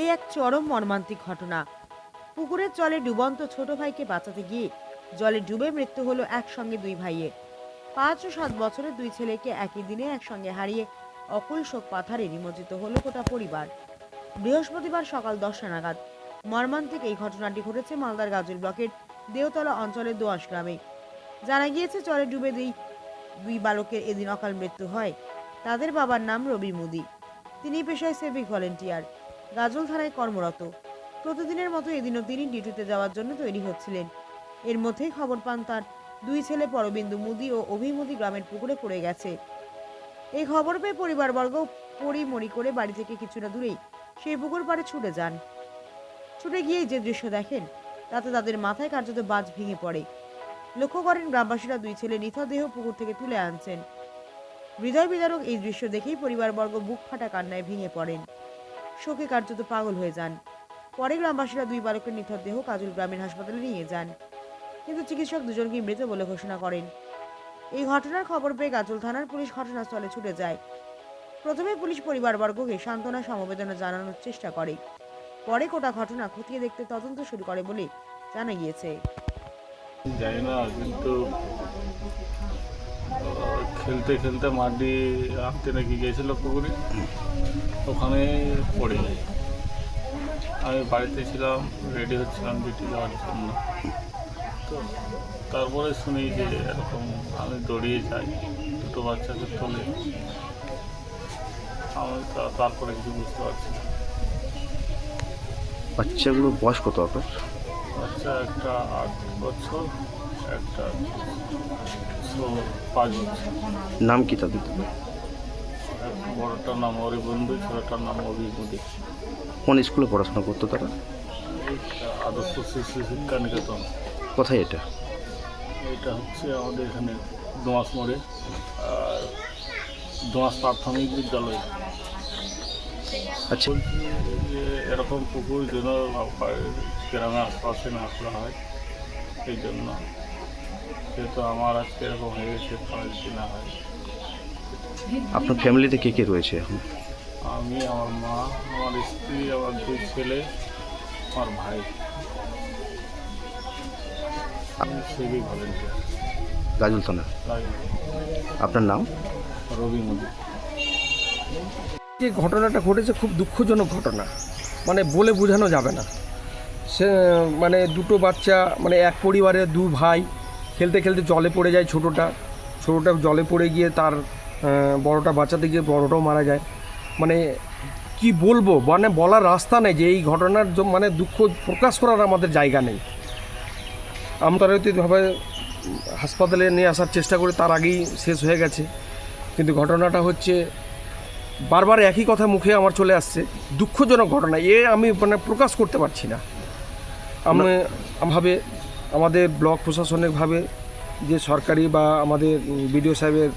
এই এক চরম মর্মান্তিক ঘটনা। পুকুরের জলে ডুবন্ত ছোট ভাইকে বাঁচাতে গিয়ে জলে ডুবে মৃত্যু হলো একসঙ্গে দুই ভাইয়ের। পাঁচ ও সাত বছরের দুই ছেলেকে একই দিনে একসঙ্গে হারিয়ে অকুল শোক পাথারে নিমজ্জিত হলো গোটা পরিবার। বৃহস্পতিবার সকাল দশটা নাগাদ মর্মান্তিক এই ঘটনাটি ঘটেছে মালদার গাজল ব্লকের দেওতলা অঞ্চলের দোয়াশ গ্রামে। জানা গিয়েছে, জলে ডুবে দুই দুই বালকের এদিন অকাল মৃত্যু হয়, তাদের বাবার নাম রবি মুদি। তিনি পেশায় সিভিক ভলেন্টিয়ার। গাজল থানায় কর্মরত। প্রতিদিনের মতো এদিনও তিনি ডিউটিতে যাওয়ার জন্য তৈরি হচ্ছিলেন। এর মধ্যেই খবর পান তার দুই ছেলে পরবিন্দু মুদি ও অভিমুদি গ্রামের পুকুরে পড়ে গেছে। এই খবর পেয়ে পরিবারবর্গ পরিমরি করে বাড়ি থেকে কিছুটা দূরেই সেই পুকুর পাড়ে ছুটে যান। ছুটে গিয়েই যে দৃশ্য দেখেন, তাতে তাদের মাথায় কার্যত বাজ ভেঙে পড়ে। লক্ষ্য করেন গ্রামবাসীরা দুই ছেলে নিথর দেহ পুকুর থেকে তুলে আনছেন। হৃদয় বিদারক এই দৃশ্য দেখেই পরিবারবর্গ বুক ফাটা কান্নায় ভেঙে পড়েন। শোকে কার্যত পাগল হয়ে যান। পরে গ্রামবাসীরা দুই বালকের নিথর দেহ কাজল গ্রামীণ হাসপাতালে নিয়ে যান। কিন্তু চিকিৎসক দুজনকে মৃত বলে ঘোষণা করেন। এই ঘটনার খবর পেয়ে গাজল থানার পুলিশ ঘটনাস্থলে ছুটে যায়। প্রথমে পুলিশ পরিবারবর্গকে সান্ত্বনা সমবেদনা জানানোর চেষ্টা করে। পরে গোটা ঘটনা খতিয়ে দেখতে তদন্ত শুরু করে বলে জানা গিয়েছে। জানি না কিন্তু খেলতে খেলতে মাটি আঁকতে নাকি গিয়েছিল পুকুরে। ওখানে পড়ে যায়। আমি বাড়িতে ছিলাম রেডি হচ্ছিলাম ডিউটি যাওয়ার জন্য। তো তারপরে শুনি যে এরকম আমি দৌড়িয়ে যাই দুটো বাচ্চাকে তোলে। আমি তা- তারপরে কিছু বুঝতে পারছি না। বাচ্চাগুলোর বয়স কত আপনার? বাচ্চা একটা আট বছর একটা নাম কি তাদের? বড়টার নাম অরিবন্ধু ছোটটার নাম অভিমুদি কোন স্কুলে পড়াশোনা করতো তারা? আদর্শ শিশু শিক্ষা নিকেতন। কোথায় এটা? এটা হচ্ছে আমাদের এখানে দোঁয়াশ মোড়ে আর দোঁয়াশ প্রাথমিক বিদ্যালয়। আচ্ছা। এরকম পুকুর যেন গ্রামে আশপাশে না খোলা হয় সেই জন্য যেহেতু আমার আজকে এরকম হয়ে গেছে না হয়। আপনার ফ্যামিলিতে কে কে রয়েছে এখন? আমি আমার মা আমার স্ত্রী আমার দুই ছেলে আমার ভাই। ভলেন্টিয়ার গাজল থানা। আপনার নাম? রবি মোদী যে ঘটনাটা ঘটেছে খুব দুঃখজনক ঘটনা। মানে বলে বোঝানো যাবে না। সে মানে দুটো বাচ্চা মানে এক পরিবারের দু ভাই খেলতে খেলতে জলে পড়ে যায় ছোটোটা। ছোটোটা জলে পড়ে গিয়ে তার বড়টা বাঁচাতে গিয়ে বড়টাও মারা যায়। মানে কি বলব? মানে বলার রাস্তা নেই যে এই ঘটনার মানে দুঃখ প্রকাশ করার আমাদের জায়গা নেই। আমতারাতিভাবে হাসপাতালে নিয়ে আসার চেষ্টা করে তার আগেই শেষ হয়ে গেছে। কিন্তু ঘটনাটা হচ্ছে বারবার একই কথা মুখে আমার চলে আসছে। দুঃখজনক ঘটনা। এ আমি মানে প্রকাশ করতে পারছি না। আমি ভাবে আমাদের ব্লক প্রশাসনিকভাবে যে সরকারি বা আমাদের বিডিও সাহেবের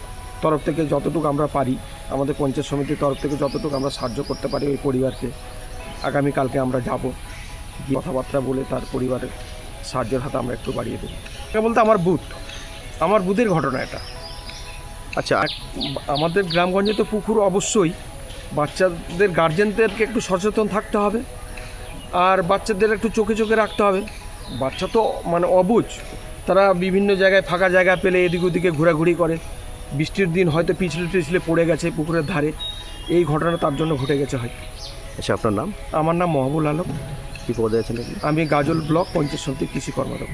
তরফ থেকে যতটুকু আমরা পারি, আমাদের পঞ্চায়েত সমিতির তরফ থেকে যতটুকু আমরা সাহায্য করতে পারি ওই পরিবারকে আগামীকালকে আমরা যাব। কথাবার্তা বলে তার পরিবারের সাহায্যের হাতে আমরা একটু বাড়িয়ে দেবো। এটা বলতে আমার বুথ। আমার বুথের ঘটনা এটা। আচ্ছা আমাদের গ্রামগঞ্জে তো পুকুর অবশ্যই। বাচ্চাদের গার্জেনদেরকে একটু সচেতন থাকতে হবে। আর বাচ্চাদের একটু চোখে চোখে রাখতে হবে। বাচ্চা তো মানে অবুজ। তারা বিভিন্ন জায়গায় ফাঁকা জায়গা পেলে এদিক ওদিকে ঘোরাঘুরি করে। বৃষ্টির দিন হয়তো পিছলে টিছলে পড়ে গেছে পুকুরের ধারে। এই ঘটনা তার জন্য ঘটে গেছে হয়। আচ্ছা আপনার নাম? আমার নাম মহবুল আলম। কী পদে আছেন আমি গাজল ব্লক পঞ্চায়েত সমিতি কৃষি কর্মরত